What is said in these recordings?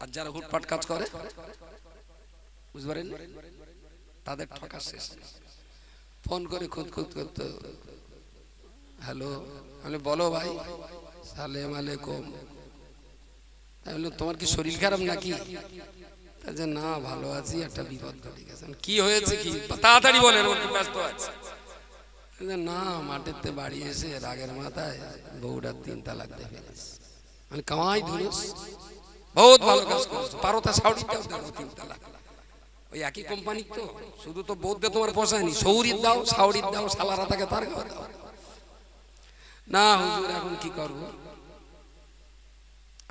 আর যারা হুটপাট কাজ করে, বুঝতে পারেন তাদের ঠকা শেষ। ফোন করে খুদ খুদ করতে, হ্যালো, আমি বলো ভাই, সালেম আলাইকুম। বললাম, তোমার কি শরীর খারাপ নাকি? না, ভালো আছি, একটা বিপদ ঘটে গেছে। কি হয়েছে কি? তাড়াতাড়ি বলেন ব্যস্ত আছে। না মাঠেতে বাড়ি এসে রাগের মাথায় বউটার তিন তালাক ফেলেছে মানে কামাই ধুলুস বহুত ভালো কাজ করছ। পারো তা সাউরিটাও দাও তিন তালাক ওই একই কোম্পানি তো শুধু তো বৌদ্ধ তোমার পোষায়নি সৌরির দাও সাউরির দাও সালারা তাকে তার ঘর দাও। না হুজুর এখন কি করব?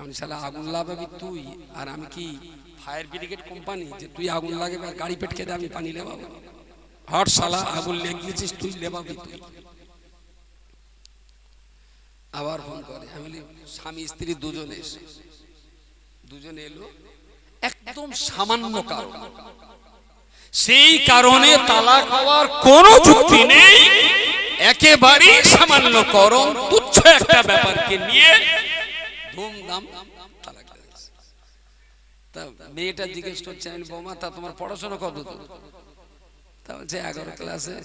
আমি শালা আগুন লাগাবি তুই আর আমি কি ফায়ার ব্রিগেড কোম্পানি যে তুই আগুন লাগাবি আর গাড়ি পেটকে দে আমি পানি লেবাবো। হট শালা আগুন লেগিয়েছিস তুই লেবাবি তুই। আবার ফোন করে আমি স্বামী স্ত্রী দুজনে এসে দুজনে এলো। একদম সামান্য কারণ। সেই কারণে তালাক হওয়ার কোনো যুক্তি নেই। একেবারেই সামান্য করণ, তুচ্ছ একটা ব্যাপারকে নিয়ে ধুমধাম মেয়েটা জিজ্ঞেস করছে, আমি বৌমা, তা তোমার পড়াশোনা কত তা বলছে, এগারো ক্লাসে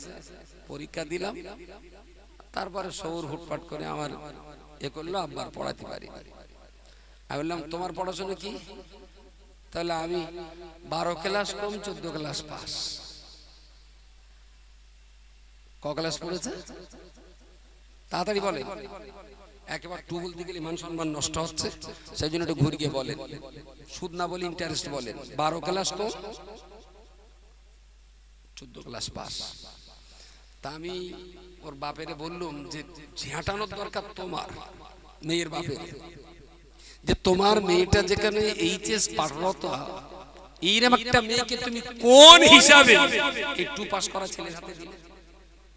পরীক্ষা দিলাম। তারপরে সৌর হুটপাট করে আমার এ করল আব্বার পড়াতে পারি। আমি বললাম, তোমার পড়াশোনা কি? তাহলে আমি বারো ক্লাস কম, চোদ্দ ক্লাস পাস। ক ক্লাস পড়েছে? তাড়াতাড়ি বলে। একেবারে টু বলতে গেলে মান সম্মান নষ্ট হচ্ছে, সেই জন্য একটু ঘুরিয়ে বলেন। সুদ না বলে ইন্টারেস্ট বলেন। বারো ক্লাস কম, চোদ্দ ক্লাস পাস। তা আমি ওর বাপেরে বললুম যে ঝেঁটানোর দরকার তোমার, মেয়ের বাপের। যে তোমার মেয়েটা যেখানে এইচএস পাঠরত এইরকম একটা মেয়েকে তুমি কোন হিসাবে একটু পাস করা ছেলের হাতে দিলে?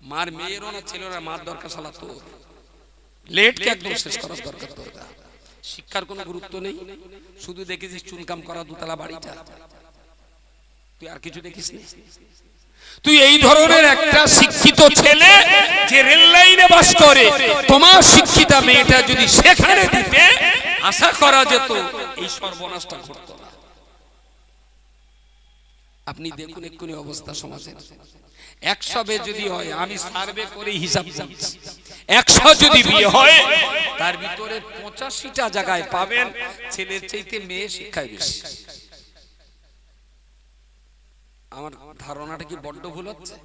মার মেয়েরও না ছেলের মার দরকার সালা তোর। লেটকে একদম শেষ করার দরকার তোর শিক্ষার কোনো গুরুত্ব নেই। শুধু দেখেছিস চুনকাম করা দুতলা বাড়িটা। তুই আর কিছু দেখিস নি তুই এই ধরনের একটা শিক্ষিত ছেলে যে রেল লাইনে বাস করে, তোমার শিক্ষিতা মেয়েটা যদি সেখানে দিতে, আশা করা যেত এই সর্বনাশটা ঘটতো না। আপনি দেখুন এক্ষুনি অবস্থা সমাজের। একশো যদি হয়, আমি সার্ভে করে হিসাব করছি। একশো যদি বিয়ে হয়, তার ভিতরে পঁচাশিটা জায়গায় পাবেন, ছেলের চাইতে মেয়ে শিক্ষায় বেশি। আমার ধারণাটা কি বড্ড ভুল হচ্ছে?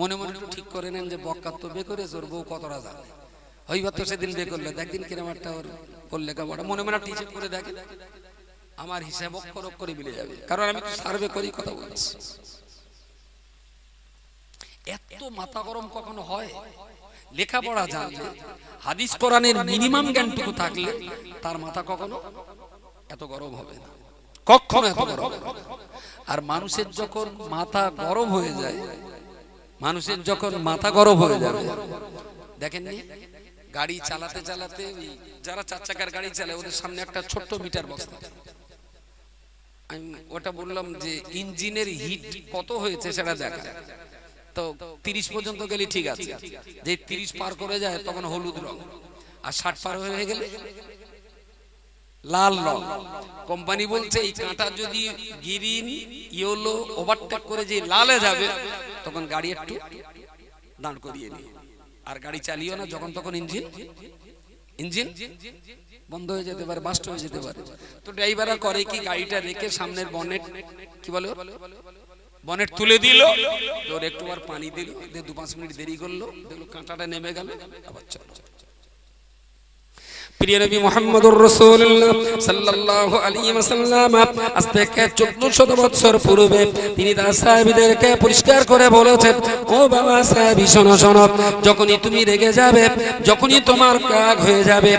মনে মনে ঠিক করে নেন যে বক্কার তো বে করে ওর বউ কতটা জানে হইবার তো সেদিন বে করলে। একদিন কিরম একটা ওর করলে কাপড় মনে মনে হিসেব করে দেখে আমার হিসাব অক্ষর অক্ষরে মিলে যাবে। কারণ আমি তো সার্ভে করি কথা বলছি। এত মাথা গরম কখনো হয়? লেখাপড়া জানলে, হাদিস কোরআনের মিনিমাম জ্ঞানটুকু থাকলে তার মাথা কখনো এত গরম হবে না। কখনো এত গরম আর মানুষের যখন মাথা গরম হয়ে যায় মানুষের যখন মাথা গরম হয়ে যাবে দেখেন নি গাড়ি চালাতে চালাতে যারা চার চাকার গাড়ি চালায় ওদের সামনে একটা ছোট্ট মিটার বক্স আমি ওটা বললাম যে ইঞ্জিনের হিট কত হয়েছে সেটা দেখা। তো তিরিশ পর্যন্ত গেলে ঠিক আছে। যে তিরিশ পার করে যায় তখন হলুদ রং। আর ষাট পার হয়ে গেলে লাল রং। কোম্পানি বলছে, এই কাঁটা যদি গ্রিন, ইয়েলো ওভারটেক করে যে লালে যাবে, তখন গাড়ি একটু দাঁড় করিয়ে নিয়ে। আর গাড়ি চালিও না, যখন তখন ইঞ্জিন ইঞ্জিন বন্ধ হয়ে যেতে পারে বাস্ট হয়ে যেতে পারে। তো ড্রাইভাররা করে কি, গাড়িটা রেখে সামনের বনেট কি বলো বনেট তুলে দিল তোর একটু আর পানি দিল দু পাঁচ মিনিট দেরি করল, দেখল কাঁটাটা নেমে গেল, আবার চলো। প্রিয় নবী মুহাম্মদুর রাসূলুল্লাহ সাল্লাল্লাহু আলাইহি ওয়াসাল্লাম, আজ থেকে 1400 বছর পরিষ্কার করে বলেছেন, ও বাবা সাহাবী, শোনো যখনই তুমি রেগে যাবে, যখনই তোমার রাগ হয়ে যাবে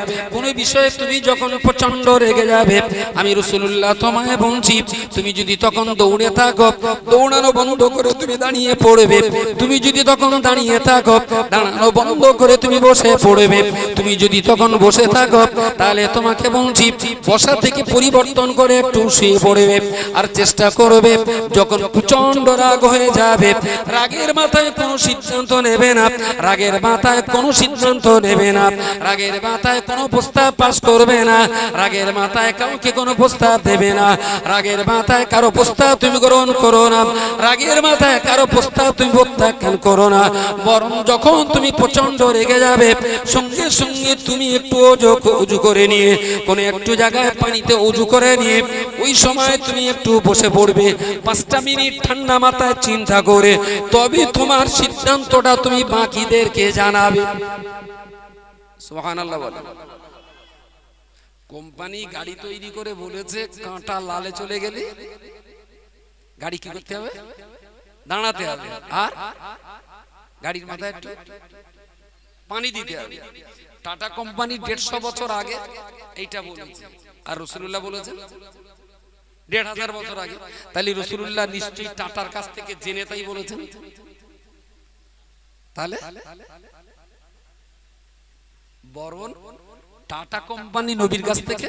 বিষয়ে তুমি যখন প্রচণ্ড রেগে যাবে, আমি রাসূলুল্লাহ তোমায় বলছি, তুমি যদি তখন দৌড়ে থাকো, দৌড়ানো বন্ধ করে তুমি দাঁড়িয়ে পড়বে, তুমি যদি তখন দাঁড়িয়ে থাকো, দাঁড়ানো বন্ধ করে তুমি বসে পড়বে, তুমি যদি তখন বসে থাকো থাকো তাহলে তোমাকে বলছি বসা থেকে পরিবর্তন করে একটু শুয়ে পড়বে আর চেষ্টা করবে যখন প্রচণ্ড রাগ হয়ে যাবে। রাগের মাথায় কোনো সিদ্ধান্ত নেবে না, রাগের মাথায় কোনো সিদ্ধান্ত নেবে না, রাগের মাথায় কোনো প্রস্তাব পাস করবে না, রাগের মাথায় কাউকে কোনো প্রস্তাব দেবে না, রাগের মাথায় কারও প্রস্তাব তুমি গ্রহণ করো না, রাগের মাথায় কারও প্রস্তাব তুমি প্রত্যাখ্যান করো না, বরং যখন তুমি প্রচণ্ড রেগে যাবে, সঙ্গে সঙ্গে তুমি একটু অজু উজু করে নিয়ে, কোনো একটু জায়গায় পানিতে উজু করে নিয়ে, ওই সময় তুমি একটু বসে পড়বে। পাঁচটা মিনিট ঠান্ডা মাথায় চিন্তা করে তবে তোমার সিদ্ধান্তটা তুমি বাকিদেরকে জানাবে। কোম্পানি গাড়ি তৈরি করে বলেছে, কাঁটা লালে চলে গেলে গাড়ি কি করতে হবে? দাঁড়াতে হবে। আর? গাড়ির মাথায় একটু পানি দিতে হবে। টাটা কোম্পানি দেড়শো বছর আগে এইটা বলেছে। আর রসুল্লাহ বলেছেন, দেড় হাজার বছর আগে। তাহলে রসুল্লাহ নিশ্চয়ই টাটার কাছ থেকে জেনে তাই বলেছেন। তাহলে? বরং টাটা কোম্পানি নবীর কাছ থেকে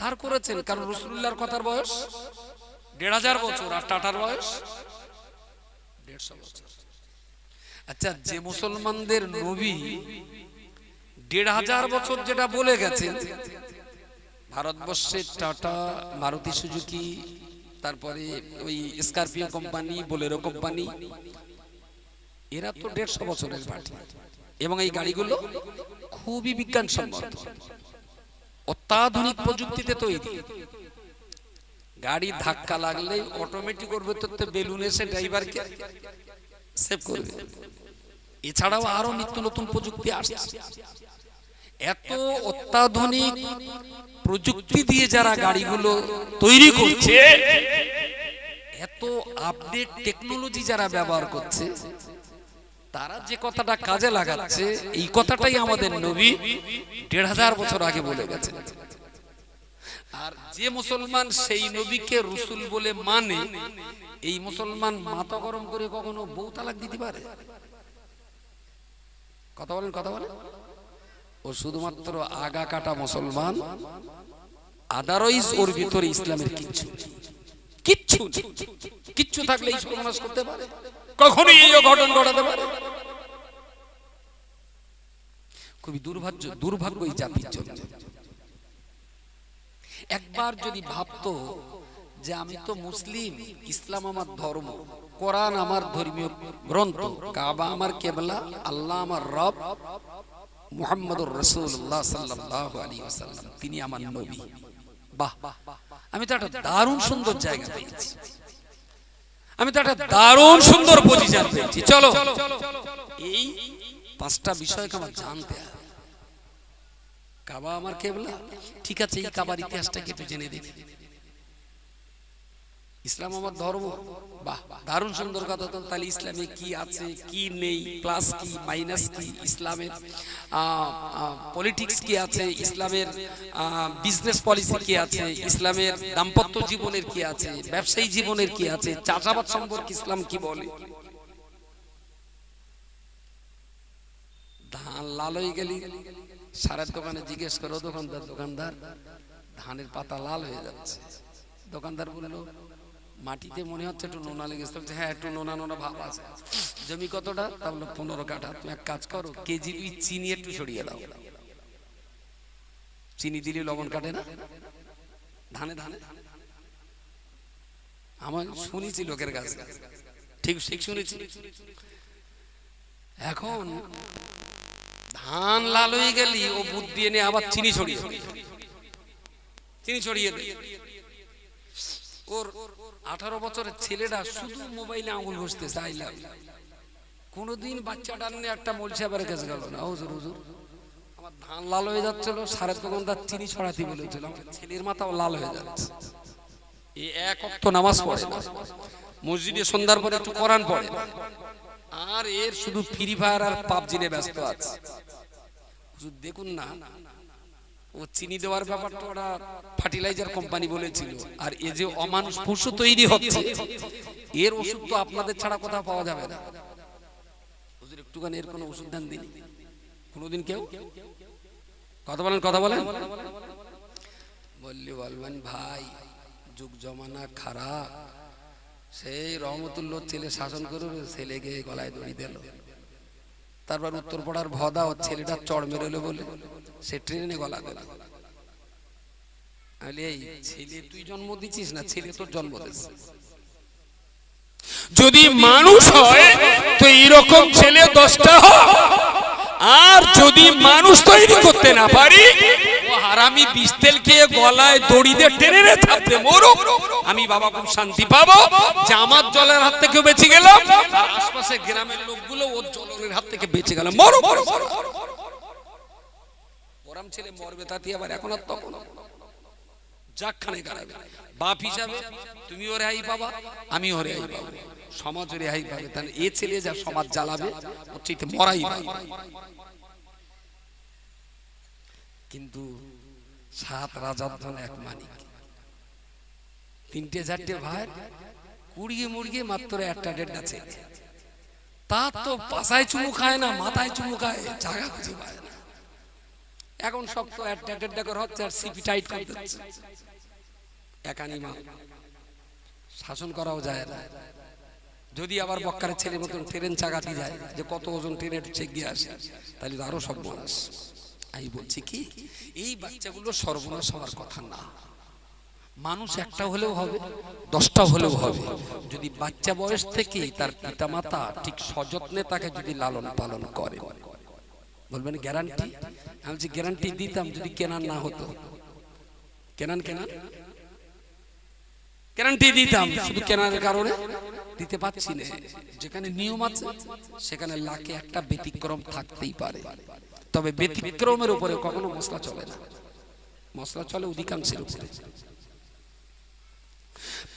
ধার করেছেন, কারণ রসুল্লাহর কথার বয়স দেড় হাজার বছর আর টাটার বয়স দেড়শো বছর। আচ্ছা যে মুসলমানদের নবী দেড় হাজার বছর যেটা বলে গেছেন ভারতবর্ষের টাটা মারুতি সুজুকি তারপরে ওই স্করপিও কোম্পানি বোলেরো কোম্পানি এরা তো দেড়শো বছরের পার্টি এবং এই গাড়িগুলো খুবই বিজ্ঞানসম্মত। অত্যাধুনিক প্রযুক্তিতে তৈরি। গাড়ি ধাক্কা লাগলে অটোমেটিক করবে তো বেলুন এসে ড্রাইভারকে সেভ করবে। এছাড়াও আরও নিত্য নতুন প্রযুক্তি আসছে। এত অত্যাধুনিক প্রযুক্তি দিয়ে যারা গাড়িগুলো তৈরি করছে এত আপডেট টেকনোলজি যারা ব্যবহার করছে তারা যে কথাটা কাজে লাগাচ্ছে এই কথাটাই আমাদের নবী দেড় হাজার বছর আগে বলে গেছে আর যে মুসলমান সেই নবীকে রসুল বলে মানে এই মুসলমান মাথা গরম করে কখনো বউ তালাক দিতে পারে? কথা বলেন কথা বলেন। ও শুধুমাত্র আগা কাটা মুসলমান আদারওয়াইজ ওর ভিতরে ইসলামের কিচ্ছু। কিচ্ছু কিচ্ছু থাকলে সর্বনাশ করতে পারে? কখনোই এই ঘটন ঘটাতে পারে? খুবই দুর্ভাগ্য দুর্ভাগ্য এই জাতির জন্য। একবার যদি ভাবতো যে আমি তো মুসলিম, ইসলাম আমার ধর্ম, কোরআন আমার ধর্মীয় গ্রন্থ, কাবা আমার কেবলা, আল্লাহ আমার রব, মুহাম্মদুর রাসূলুল্লাহ সাল্লাল্লাহু আলাইহি ওয়াসাল্লাম, তিনি আমার নবী। বাহ, আমি তো একটা দারুণ সুন্দর জায়গা পেয়েছি। আমি তো একটা দারুণ সুন্দর পজিশন পেয়েছি। চলো, এই পাঁচটা বিষয়কে আমার জানতে হবে। কাবা আমার কেবলা। ঠিক আছে, এই কাবার ইতিহাসটাকে একটু জেনে দেখি ইসলাম আমার ধর্ম। বাহ, দারুণ সুন্দর কথা তো। তাহলে ইসলামে কি আছে, কি নেই প্লাস কি মাইনাস কি, ইসলামের পলিটিক্স কি আছে, ইসলামের বিজনেস পলিসি কি আছে, ইসলামের দাম্পত্য জীবনের কি আছে, ব্যবসায়ী জীবনের কি আছে, চাষাবাদ সম্পর্কে ইসলাম কি বলে? ধান লাল হয়ে গেলি। সারের দোকানে জিজ্ঞেস করো, দোকানদার দোকানদার, ধানের পাতা লাল হয়ে যাচ্ছে। দোকানদার বলল, মাটিতে মনে হচ্ছে একটু নোনা লেগেছে হ্যাঁ একটু নোনা নোনা ভাব আছে। জমি কতটা? তা বলল, পনেরো কাঠা। তুমি এক কাজ করো, কেজি চিনি একটু সরিয়ে দাও। চিনি দিলে লবণ কাটে না? ধানে ধানে। আমার শুনেছি লোকের কাছে ঠিক ঠিক শুনেছি। এখন ধান লাল হয়ে গেলি, ও বুদ্ধি এনে আবার চিনি ছড়িয়ে চিনি ছড়িয়ে দে। ওর আঠারো বছরের ছেলেটা শুধু মোবাইলে আঙুল ঘষতে চাইলাম কোনোদিন বাচ্চাটা নিয়ে একটা মলসাবার কাছে গেল না। হুজুর হুজুর, আমার ধান লাল হয়ে যাচ্ছিল সারের দোকানদার চিনি ছড়াতে বলেছিল ছেলের মাথাও লাল হয়ে যাচ্ছে। এই এক অক্ত নামাজ পড়ে মসজিদে সন্ধ্যার পরে একটু কোরআন পড়ে। আর এর শুধু ফ্রি ফায়ার আর পাবজি নিয়ে ব্যস্ত আছে। দেখুন না, ও চিনি দেওয়ার ব্যাপারটা ওরা ফার্টিলাইজার কোম্পানি বলেছিল। আর এ যে অমানুষ পশু তৈরি হচ্ছে, এর ওষুধ তো আপনাদের ছাড়া কোথাও পাওয়া যাবে না। হুজুর, একটুখানি এর কোনো ওষুধ দেন দিন। কোনোদিন কেউ? কথা বলেন কথা বলেন। বললি, বলবেন, ভাই, যুগ জমানা খারাপ। সেই রহমতুল্লোর ছেলে শাসন করে ছেলেকে গলায় দড়ি দিল। তারপর উত্তর পাড়ার ভদা ওর ছেলেটা চড় মেরোলো বলে, সে ট্রেনে গলা দিল। এই ছেলে, তুই জন্ম দিছিস না? ছেলে তোর জন্ম দিচ্ছে যদি মানুষ হয়, তো এইরকম ছেলে দশটা হোক আর যদি মানুষ তৈরি করতে না পারি, ও হারামি বিষ তেল খেয়ে গলায় দড়ি দিয়ে টেনে রে থাকতে মরো আমি বাবা খুব শান্তি পাবো। যে আমার জলের হাত থেকে বেঁচে গেলাম আশপাশে গ্রামের লোকগুলো ওর জলের হাত থেকে বেঁচে গেল মরো মরো মরো ছেলে মরবে তাতে আবার এখন আর তখন। যাকখানে গাড়াবে বাপ হিসাবে তুমি ওরে হাই পাবা আমি ওরে হাই পাবো। সমাজ ওরে হাই পাবে। তাহলে এ ছেলে যা সমাজ জ্বালাবে ওর চাইতে মরাই কিন্তু সাত রাজার ধন এক মানিক। তিনটে চারটে ভাই কুড়িয়ে মুড়িয়ে মাত্র একটা দেড়টা ছেলে। তা তো পাশায় চুমু খায় না মাথায় চুমু খায় জায়গা খুঁজে পায় না। এখন সব তো একটা দেড়টা করে হচ্ছে আর সিপি টাইট করে দিচ্ছে। একানি শাসন করাও যায় না। যদি আবার বক্কারের ছেলে মতন ট্রেন চাকাতে যায়, যে কত ওজন ট্রেনে একটু চেক গিয়ে আসে, তাহলে তো আরও সব মানাস আমি বলছি কি, এই বাচ্চাগুলো সর্বনাশ হওয়ার কথা না। মানুষ একটা হলেও হবে, দশটা হলেও হবে। যদি বাচ্চা বয়স থেকে তার পিতামাতা ঠিক সযত্নে তাকে যদি লালন পালন করে বলবেন, গ্যারান্টি? আমি বলছি, গ্যারান্টি দিতাম যদি কেনার না হতো। কেনান কেনান? গ্যারান্টি দিতাম, শুধু কেনার কারণে দিতে পাচ্ছি না। যেখানে নিয়ম আছে, সেখানে লাখে একটা ব্যতিক্রম থাকতেই পারে। তবে ব্যতিক্রমের উপরে কখনো মশলা চলে না। মশলা চলে অধিকাংশের উপরে।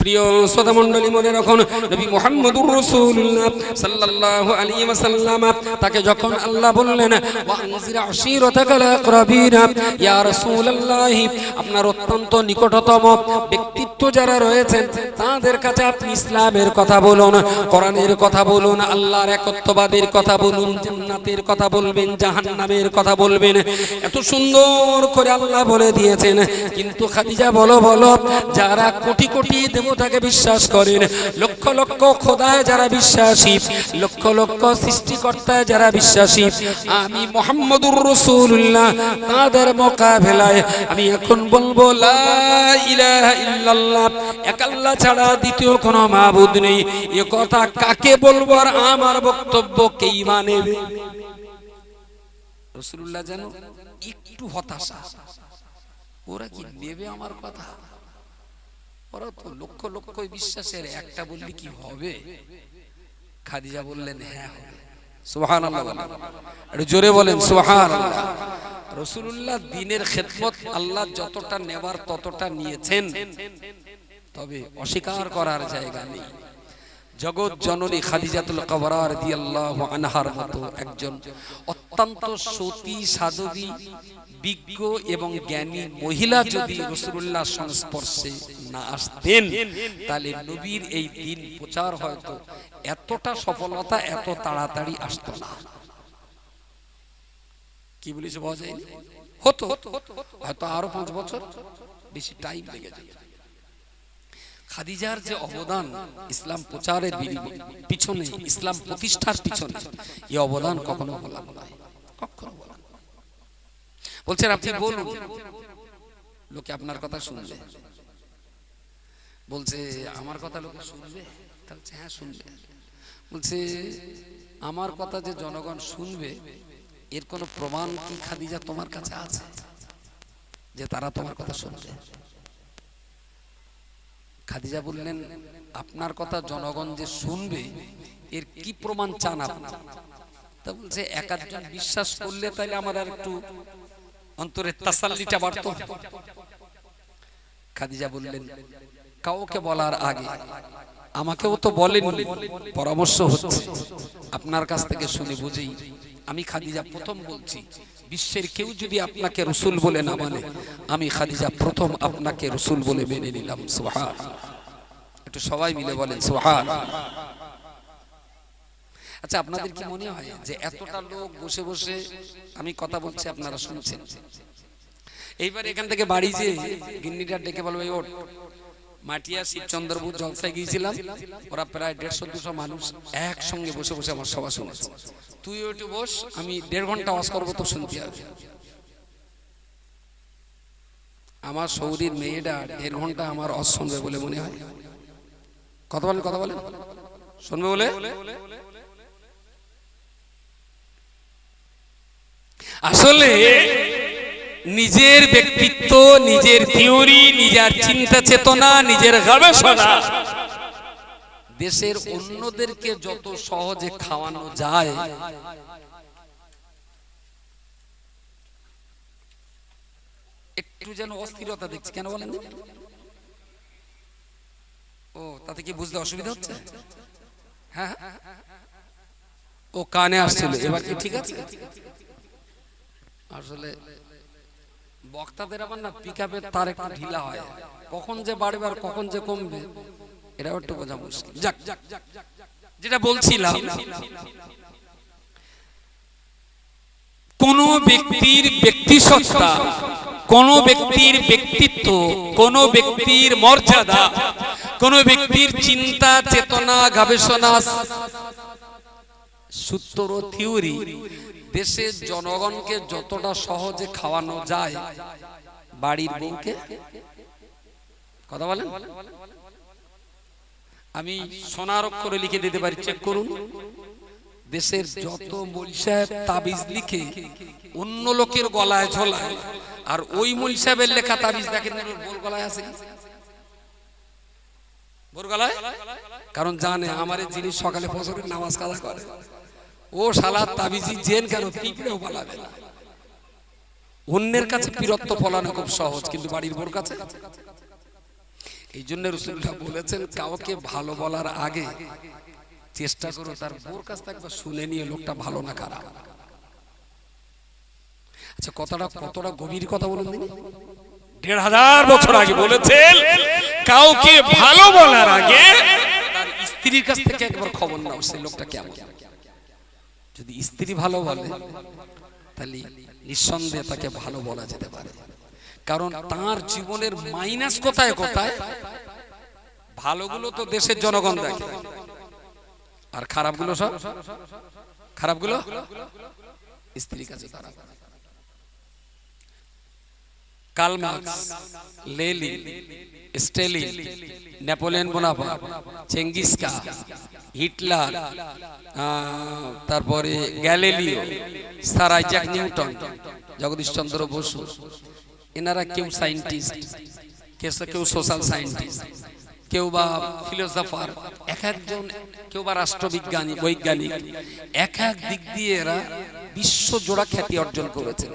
প্রিয় শ্রোতা মণ্ডলী মনে রাখুন, নবী মুহাম্মদুর রাসূলুল্লাহ সাল্লাল্লাহু আলাইহি ওয়াসাল্লাম তাকে যখন আল্লাহ বললেন, ওয়া আনজির আশীরাতাকাল আকরাবিন ইয়া রাসূলুল্লাহ, আপনার অত্যন্ত নিকটতম ব্যক্তিত্ব যারা রয়েছেন, তাদের কাছে আপনি ইসলামের কথা বলুন, কোরআনের কথা বলুন, আল্লাহর একত্ববাদের কথা বলুন, জান্নাতের কথা বলবেন, জাহান্নামের কথা বলবেন। এত সুন্দর করে আল্লাহ বলে দিয়েছেন। কিন্তু খাদিজা, বলো বলো, যারা কোটি কোটি দেবতাকে বিশ্বাস করেন। লক্ষ লক্ষ খোদায় যারা বিশ্বাসী, লক্ষ লক্ষ সৃষ্টিকর্তায় যারা বিশ্বাসী। আমি মোহাম্মদুর রসুল্লাহ তাদের মোকাবেলায় আমি এখন বলব, লা ইলাহা ইল্লাল্লাহ, এক আল্লাহ ছাড়া দ্বিতীয় কোনো মাবুদ নেই। এ কথা কাকে বলব আর আমার বক্তব্য কেই মানেবে রসুল্লাহ যেন একটু হতাশা। ওরা কি নেবে আমার কথা? ওরা তো লক্ষ লক্ষ বিশ্বাসের একটা বললি কি হবে? খাদিজা বললেন হ্যাঁ হবে। সুহান একটু জোরে বলেন সুহান রসুল্লাহ দিনের খেদমত আল্লাহ যতটা নেবার ততটা নিয়েছেন। তবে অস্বীকার করার জায়গা নেই। জগৎ জননী খাদিজাতুল কবরা রাদিয়াল্লাহু আনহার মতো একজন অত্যন্ত সতী সাধবী বিজ্ঞ এবং জ্ঞানী মহিলা যদি রসুল্লাহ সংস্পর্শে না আসতেন তাহলে নবীর এই দিন প্রচার হয়তো এতটা সফলতা এত তাড়াতাড়ি আসতো না। কি বলিস পাওয়া যায়নি হতো। হয়তো আরও পাঁচ বছর বেশি টাইম লেগে যেত। খাদিজার যে অবদান ইসলাম প্রচারের পিছনে ইসলাম প্রতিষ্ঠার পিছনে এই অবদান কখনো বলা নয় কখনো। বলছেন আপনি বলুন। লোকে আপনার কথা শুনবে। বলছে আমার কথা লোকে শুনবে? বলছে হ্যাঁ শুনবে। বলছে আমার কথা যে জনগণ শুনবে এর কোনো প্রমাণ কি খাদিজা তোমার কাছে আছে? যে তারা তোমার কথা শুনবে? খাদিজা বললেন আপনার কথা জনগণ যে শুনবে এর কি প্রমাণ চান আপনি? তা বলছে এক বিশ্বাস করলে তাহলে আমার আর একটু অন্তরের তাসাল্লিটা বাড়ত। খাদিজা বললেন, কাউকে বলার আগে আমাকেও তো বলেন, পরামর্শ হচ্ছে। আপনার কাছ থেকে শুনে বুঝেই আমি খাদিজা প্রথম বলছি, বিশ্বের কেউ যদি আপনাকে রসুল বলে না মানে আমি খাদিজা প্রথম আপনাকে রসুল বলে মেনে নিলাম। সোহান একটু সবাই মিলে বলেন সোহান আচ্ছা আপনাদের কি মনে হয় যে এতটা লোক বসে বসে আমি কথা বলছি, আপনারা শুনছেন? এইবার এখান থেকে বাড়ি যে গিন্নিটা ডেকে বলবে ওট মাটিয়া শিবচন্দ্রপুর জলসায় গিয়েছিলাম, ওরা প্রায় দেড়শো, দুশো মানুষ একসঙ্গে বসে বসে আমার সভা শুনেছে। তুই একটু বস, আমি দেড় ঘণ্টা ওয়াজ করব তো শুনতে হবে আমার সৌরির মেয়েটা দেড় ঘণ্টা আমার অস শুনবে বলে মনে হয়। কথা বলেন কথা বলেন। শুনবে বলে? আসলে নিজের ব্যক্তিত্ব, নিজের থিওরি নিজের চিন্তা চেতনা, নিজের গবেষণা দেশের অন্যদেরকে যত সহজে খাওয়ানো যায়, একটু যেন অস্থিরতা দেখছি, কেন বলেন? ও, তাতে কি বুঝতে অসুবিধা হচ্ছে? হ্যাঁ। ও কানে আসছিল, এবার কি ঠিক আছে? আসলে বক্তাদের আবার না পিক আপের তার একটু ঢিলা হয়। কখন যে বাড়বে আর কখন যে কমবে, এটাও একটু বোঝা মুশকিল। যাক, যেটা বলছিলাম, কোন ব্যক্তির ব্যক্তি সত্তা কোন ব্যক্তির ব্যক্তিত্ব, কোন ব্যক্তির মর্যাদা, কোন ব্যক্তির চিন্তা, চেতনা, গবেষণা, সূত্র, থিওরি দেশের জনগণকে যতটা সহজে খাওয়ানো যায়, বাড়ির বউকে? কথা বলেন। আমি সোনার অক্ষরে লিখে দিতে পারি চেক করুন। দেশের যত মূল সাহেব তাবিজ লিখে, অন্য লোকের গলায় ঝোলায়, আর ওই মূল সাহেবের লেখা তাবিজ দেখেন বোর গলায় আছে গলায়? কারণ জানে, আমার জিনিস সকালে ফসলের নামাজ কাদা করে। ও শালা তাবিজি জেন কেন? পিঁপড়েও পালাবে না। অন্যের কাছে বীরত্ব ফলানো খুব সহজ কিন্তু বাড়ির বোর কাছে? এই জন্য রসুল্লাহ বলেছেন কাউকে ভালো বলার আগে চেষ্টা করো তার বোর কাছ থেকে একবার শুনে নিয়ে লোকটা ভালো না খারাপ। আচ্ছা কথাটা কতটা গভীর কথা বলুন দিনি দেড় হাজার বছর আগে বলেছেন কাউকে ভালো বলার আগে তার স্ত্রীর কাছ থেকে একবার খবর নাও সেই লোকটা কেমন? যদি স্ত্রী ভালো বলে, তাহলে নিঃসন্দেহে তাকে ভালো বলা যেতে পারে। কারণ তার জীবনের মাইনাস কোথায় কোথায়? ভালোগুলো তো দেশের জনগণ দেখে। আর খারাপগুলো সব? খারাপগুলো? স্ত্রীর কাছে তারা হিটলার তারপরে Galileo sir Isaac Newton Jagadishchandra Bose. এনারা কেউ সায়েন্টিস্ট, কেউ কেউ সোশ্যাল সায়েন্টিস্ট, কেউ বা ফিলোসফার, এক একজন কেউ বা রাষ্ট্রবিজ্ঞানী, বৈজ্ঞানিক। এক এক দিক দিয়ে এরা বিশ্ব জোড়া খ্যাতি অর্জন করেছেন।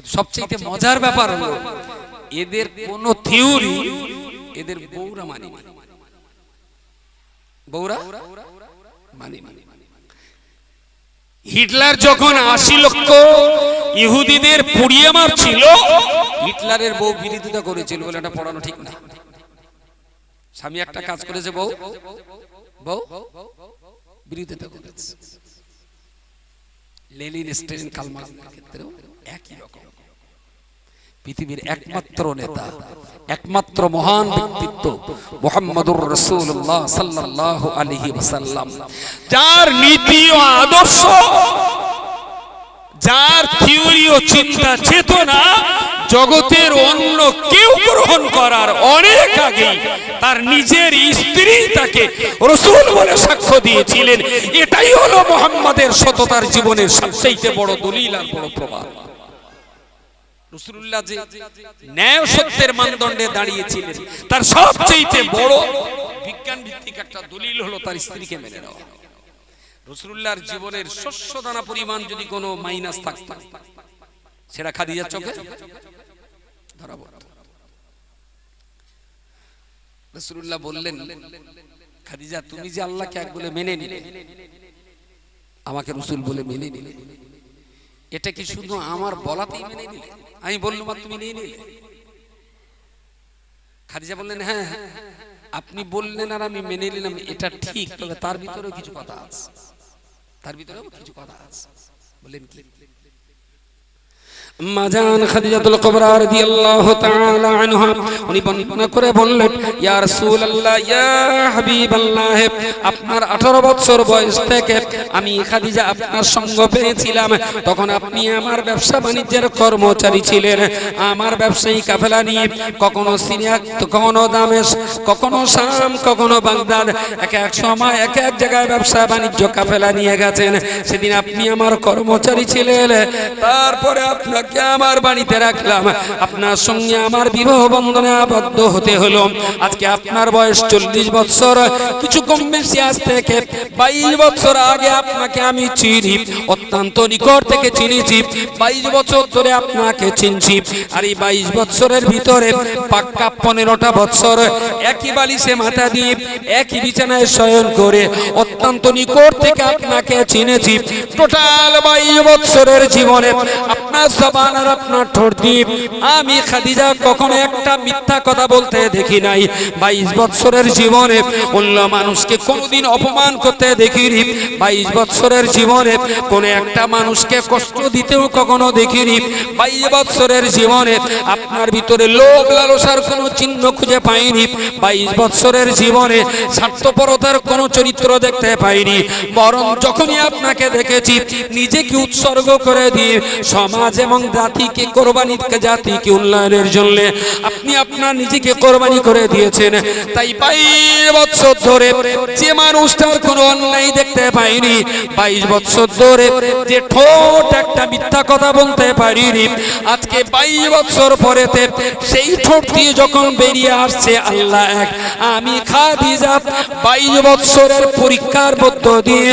কিন্তু সবচেয়ে মজার ব্যাপার হলো এদের কোন থিওরি এদের বউরা মানি বউরা? মানি মানি হিটলার যখন আশি লক্ষ ইহুদিদের পুড়িয়ে মারছিল হিটলারের বউ বিরোধিতা করেছিল বলে এটা পড়ানো ঠিক না। স্বামী একটা কাজ করেছে বউ। বউ? বিরোধিতা করেছে। লেনিন স্টেলিন কালমার্সের ক্ষেত্রেও একই রকম। পৃথিবীর একমাত্র নেতা, একমাত্র মহান ব্যক্তিত্ব মোহাম্মদুর রসুল্লাহ সাল্লাল্লাহু আলাইহি ওয়াসাল্লাম। যার নীতি ও আদর্শ, যার থিওরি ও চিন্তা চেতনা জগতের অন্য কেউ গ্রহণ করার অনেক আগে তার নিজের স্ত্রী তাকে রসুল বলে সাক্ষ্য দিয়েছিলেন। এটাই হলো মোহাম্মদের সততার জীবনের সবচেয়ে বড় দলিল আর বড় প্রমাণ। রসুল্লাহ যে ন্যায় সত্যের মানদণ্ডে দাঁড়িয়েছিলেন, তার সবচেয়ে বড় বিজ্ঞান ভিত্তিক একটা দলিল হলো তার স্ত্রীকে মেনে নেওয়া। রসুল্লাহর জীবনের শস্য দানা পরিমাণ যদি কোনো মাইনাস থাকতো, সেটা খাদিজার চোখে? ধরা রসুল্লাহ বললেন, খাদিজা, তুমি যে আল্লাহকে এক বলে মেনে নিলে, আমাকে রসুল বলে মেনে নিলে। এটা কি শুধু আমার বলাতেই মেনে নিলে? আমি বললাম তুমি নিয়ে নিলে? খাদিজা বললেন হ্যাঁ আপনি বললেন আর আমি মেনে নিলাম এটা ঠিক। তবে তার ভিতরেও কিছু কথা আছে। তার ভিতরেও কিছু কথা আছে। বললেন কি? মাজান খাদিজাতুল কুবরা রাদিয়াল্লাহু তাআলা আনহা, উনি বর্ণনা করে বললেন, ইয়া রাসূলুল্লাহ, ইয়া হাবিবাল্লাহ, আপনার 18 বছর বয়স থেকে আমি খাদিজা আপনার সঙ্গ পেয়েছিলাম। তখন আপনি আমার ব্যবসা বাণিজ্যের কর্মচারী ছিলেন। আমার ব্যবসায়ী কাফেলা নিয়ে কখনো সিরিয়া কখনো দামেশ, কখনো শাম, কখনো বাগদাদ। এক এক সময়, এক এক জায়গায় ব্যবসা বাণিজ্য কাফেলা নিয়ে গেছেন। সেদিন আপনি আমার কর্মচারী ছিলেন। তারপরে আপনাকে আমার বাড়িতে রাখলাম। আপনার সঙ্গে আমার বিবাহ বন্ধনে আবদ্ধ হতে হলো। আজকে আপনার বয়স চল্লিশ বছর কিছু কম বেশি আজ থেকে বাইশ বছর আগে আপনাকে আমি চিনি। অত্যন্ত নিকট থেকে বাইশ বছর ধরে আপনাকে চিনছি। আর এই বাইশ বছরের ভিতরে পাক্কা পনেরোটা বছর একই বালিশে মাথা দিয়ে একই বিছানায় শয়ন করে অত্যন্ত নিকট থেকে আপনাকে চিনেছি। টোটাল বাইশ বছরের জীবনে আপনার জবান আর আপনার ঠোঁট দিয়ে আমি খাদিজা কখনো একটা মিথ্যা কথা বলতে দেখি নাই। বাইশ বছরের জীবনে অন্য মানুষকে কোনোদিন অপমান করতে দেখিনি। বাইশ বছরের জীবনে কোন একটা মানুষকে কষ্ট দিতেও কখনো দেখিনি। বাইশ বছরের জীবনে আপনার ভিতরে লোভ লালসার কোনো চিহ্ন খুঁজে পাইনি। বাইশ বছরের জীবনে স্বার্থপরতার কোনো চরিত্র দেখতে পাইনি। বরং যখনই আপনাকে দেখেছি, নিজেকে উৎসর্গ করে দিয়ে সমাজ এবং জাতিকে কোরবানি জাতিকে উন্নয়নের জন্য আপনি আপনার নিজেকে কোরবানি করে দিয়েছেন। তাই বাইশ বছর ধরে যে মানুষটার কোনো অন্যায় দেখতে পাইনি, বাইশ বছর ধরে যে ঠোঁট একটা মিথ্যা কথা বলতে পারিনি, আজকে বাইশ বছর পরেতে সেই ঠোঁট দিয়ে যখন বেরিয়ে আসছে আল্লাহ এক, আমি খাদিজা, বাইশ বছরের পরীক্ষার মধ্য দিয়ে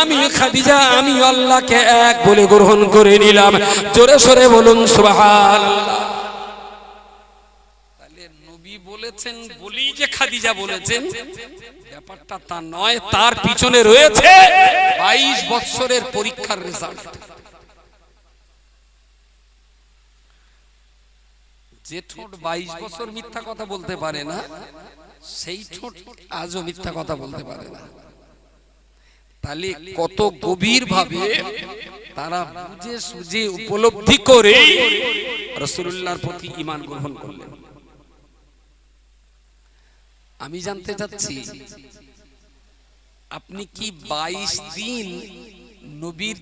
আমি খাদিজা, আমি আল্লাহকে এক বলে গ্রহণ করে নিলাম। জোরে সরে বলুন যে ঠোঁট বাইশ বছর মিথ্যা কথা বলতে পারে না, সেই ঠোঁট আজও মিথ্যা কথা বলতে পারে না। তাহলে কত গভীর ভাবে তারা বুঝে সুঝে উপলব্ধি করে রসুল্লাহর প্রতি ইমান গ্রহণ করলেন। আমি জানতে চাচ্ছি আপনি কি বাইশ দিন নবীর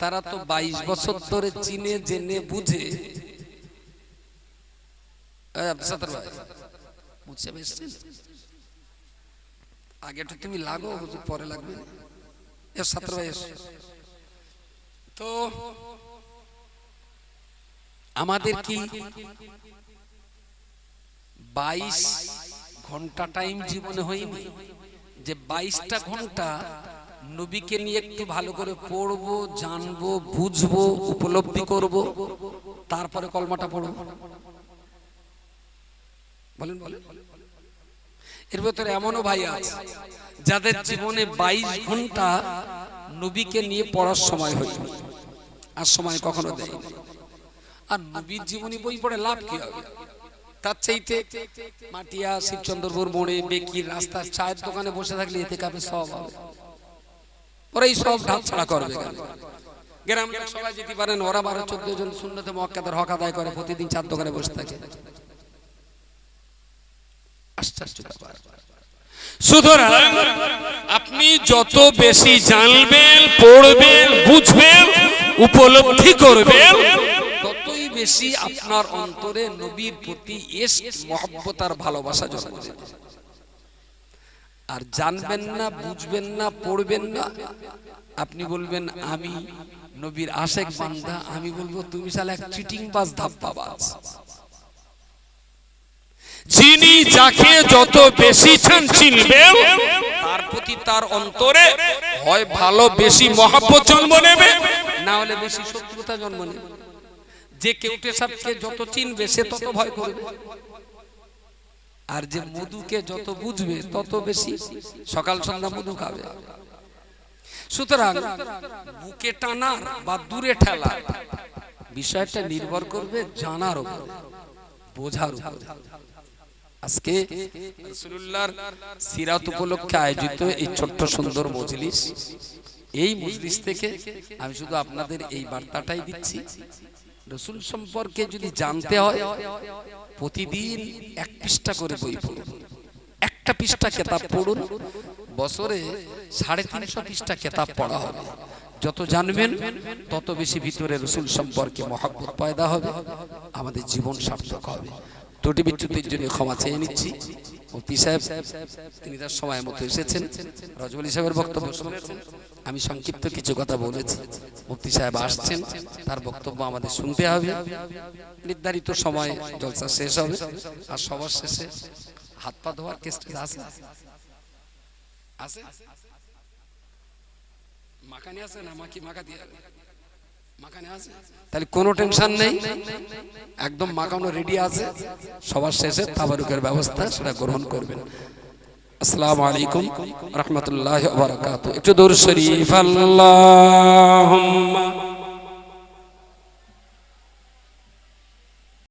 তারা তো বাইশ বছর ধরে চিনে জেনে বুঝে। ভাই, আগে একটু তুমি লাগো, হুজুর, পরে লাগবে। তো, আমাদের কি বাইশ ঘণ্টা টাইম জীবনে হয়নি যে বাইশটা ঘণ্টা নবীকে নিয়ে একটু ভালো করে পড়ব, জানব, বুঝব, উপলব্ধি করব, তারপরে কলমাটা পড়ব। বলেন বলেন। এর ভেতরে এমনও ভাই আছে, যাদের জীবনে বাইশ ঘণ্টা নবীকে নিয়ে পড়ার সময় হয়নি, আর সময় কখনো দেয়নি। আর নবীর জীবনী বই পড়ে লাভ কি হবে? তার চাইতে মাটিয়া, শিবচন্দ্রপুর, মোড়ে বেকির রাস্তার চায়ের দোকানে বসে থাকলে এতে কাপে সব হবে। ওরা এই সব ঢাক ছাড়া করবে কেন? গ্রামে সবাই যেতে পারেন, ওরা বারো, চোদ্দ জন শূন্যতে মক্কাদের হক আদায় করে, প্রতিদিন চার দোকানে বসে থাকে। আশ্চর্য সুতরাং আপনি যত বেশি জানবেন, পড়বেন, বুঝবেন, উপলব্ধি করবেন, ততই বেশি আপনার অন্তরে নবীর প্রতি এস মহব্বত আর ভালোবাসা জন্ম আর জানবেন না, বুঝবেন না, পড়বেন না, আপনি বলবেন, আমি নবীর আশেক বান্দা, আমি বলব, তুমি এক চিটিং বাজ যিনি যাকে যত বেশি চান চিনবেন, তার প্রতি তার অন্তরে হয় ভালো, বেশি মহাব্বত জন্ম নেবে। না হলে বেশি শত্রুতা জন্ম নেবে। যে কেউটে সাপকে যত চিনবে, সে তত ভয় করবে। আর যে মধুকে যত বুঝবে, তত বেশি সকাল সন্ধ্যা মধু খাবে। সুতরাং বুকে টানার বা দূরে ঠেলা বিষয়টা নির্ভর করবে জানার উপর, বোঝার উপর। আজকে রাসূলুল্লাহর সিরাত উপলক্ষে আয়োজিত এই ছোট্ট সুন্দর মজলিস। এই মজলিস থেকে আমি শুধু আপনাদের এই বার্তাটাই দিচ্ছি, রসুল সম্পর্কে যদি জানতে হয়, প্রতিদিন এক পৃষ্ঠা করে বই পড়ুন। একটা পৃষ্ঠা কেতাব পড়ুন, বছরে সাড়ে তিনশো পৃষ্ঠা কেতাব পড়া হবে। যত জানবেন, তত বেশি ভিতরে রসুল সম্পর্কে মহাব্বত পয়দা হবে, আমাদের জীবন সার্থক হবে। ত্রুটি বিচ্যুতির জন্য ক্ষমা চেয়ে নিচ্ছি। মুফতি সাহেব, তিনি তার সময় মতো এসেছেন। রজবলি সাহেবের বক্তব্য শুনেছেন। আমি সংক্ষিপ্ত কিছু কথা বলেছি। মুফতি সাহেব আসছেন। তার বক্তব্য আমাদের শুনতে হবে। নির্ধারিত সময় জলসা শেষ হবে আর সবার শেষে হাত পা ধোয়ার কেসটা আছে। আছে? মাখানি আছে না মাকি মাখা দিয়ে তাহলে কোনো টেনশন নেই। একদম মাখানো রেডি আছে। সবার শেষে তাবারুকের ব্যবস্থা সেটা গ্রহণ করবেন। আসসালামু আলাইকুম রহমতুল্লাহ বারাকাতু একটু দূর শরীফ আল্লাহুম্মা।